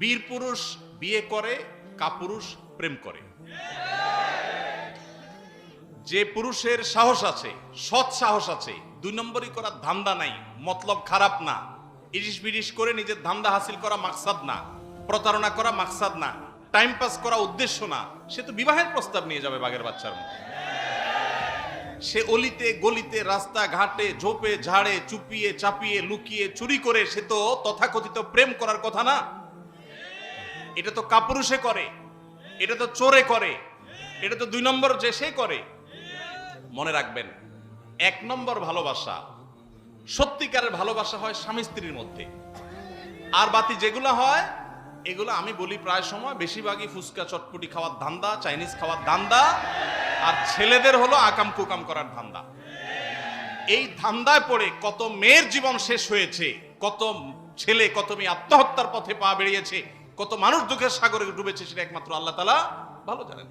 বীর পুরুষ বিয়ে করে, কাপুরুষ প্রেম করে। যে পুরুষের সাহস আছে, সৎ সাহস আছে, দুই নম্বরই করার ধান্দা নাই, মতলব খারাপ না। ইরিশ বিরিশ করে নিজের ধান্দা হাসিল করা মাকসাদ না, প্রতারণা করা মাকসাদ না, টাইম পাস করা উদ্দেশ্য না, সে তো বিবাহের প্রস্তাব নিয়ে যাবে বাগের বাচ্চার মতো। সে অলিতে, গলিতে, রাস্তা, ঘাটে, ঝোপে, ঝাড়ে, চুপিয়ে, চাপিয়ে, লুকিয়ে, চুরি করে সে তো তথাকথিত প্রেম করার কথা না। এটা তো কাপুরুষে করে, এটা তো চোরে করে, এটা তো দুই নম্বর যে সে করে। মনে রাখবেন, এক নম্বর ভালোবাসা সত্যিকারের ভালোবাসা হয় স্বামী স্ত্রীর মধ্যে। আর বাতি যেগুলো হয়, এগুলো আমি বলি প্রায় সময়, বেশিরভাগই ফুচকা, চটপটি খাওয়ার ধান্দা, চাইনিজ খাওয়ার ধান্দা, আর ছেলেদের হলো আকাম কুকাম করার ধান্দা। এই ধান্দায় পড়ে কত মেয়ের জীবন শেষ হয়েছে, কত ছেলে, কত মেয়ে আত্মহত্যার পথে পা বেরিয়েছে কত মানুষ দুঃখের সাগরে ডুবেছে সেটা একমাত্র আল্লাহ তালা ভালো জানেন।